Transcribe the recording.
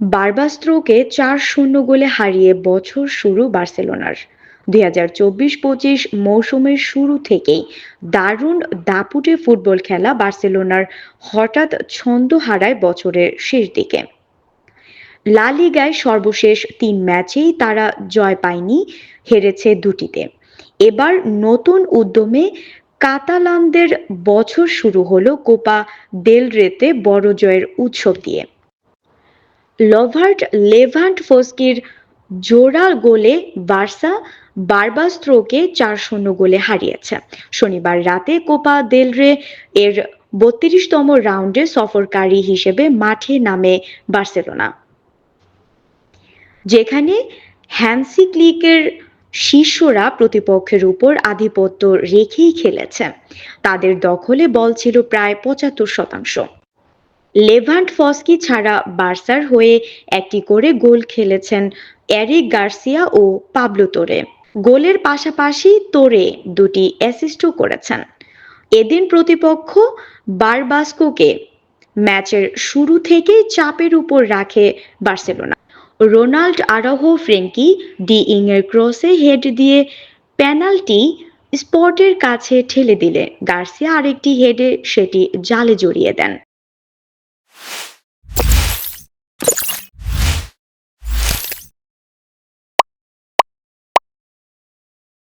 বারবাস্ত্রোকে চার শূন্য গোলে হারিয়ে বছর শুরু বার্সেলোনার। দুই হাজার চব্বিশ পঁচিশ মৌসুমের শুরু থেকেই দারুণ দাপুটে ফুটবল খেলা বার্সেলোনার হঠাৎ ছন্দ হারায় বছরের শেষ দিকে। লা লিগায় সর্বশেষ তিন ম্যাচেই তারা জয় পায়নি, হেরেছে দুটিতে। এবার নতুন উদ্যমে কাতালানদের বছর শুরু হলো কোপা দেল রেতে বড় জয়ের উৎসব দিয়ে। লভার্ট লেভান্ট ফস্কির জোড়া গোলে বার্সা বারবাস্ত্রোকে চার শূন্য গোলে হারিয়েছে। শনিবার রাতে কোপা দেল রে এর বত্রিশতম রাউন্ডে সফরকারী হিসেবে মাঠে নামে বার্সেলোনা। যেখানে হ্যান্সি ক্লিকের শিষ্যরা প্রতিপক্ষের উপর আধিপত্য রেখেই খেলেছে। তাদের দখলে বল ছিল প্রায় পঁচাত্তর শতাংশ। লেভান্ট ফস্কি ছাড়া বার্সার হয়ে একটি করে গোল খেলেছেন এরিক গার্সিয়া ও পাবলো তোরে। গোলের পাশাপাশি তোরে দুটি অ্যাসিস্টও করেছেন। এদিন প্রতিপক্ষ বারবাস্কোকে ম্যাচের শুরু থেকেই চাপের উপর রাখে Barcelona. Ronald Araujo, Frenkie de ইং এর ক্রসে হেড দিয়ে পেনাল্টি স্পটের কাছে ঠেলে দিলে গার্সিয়া আরেকটি হেডে সেটি জালে জড়িয়ে দেন।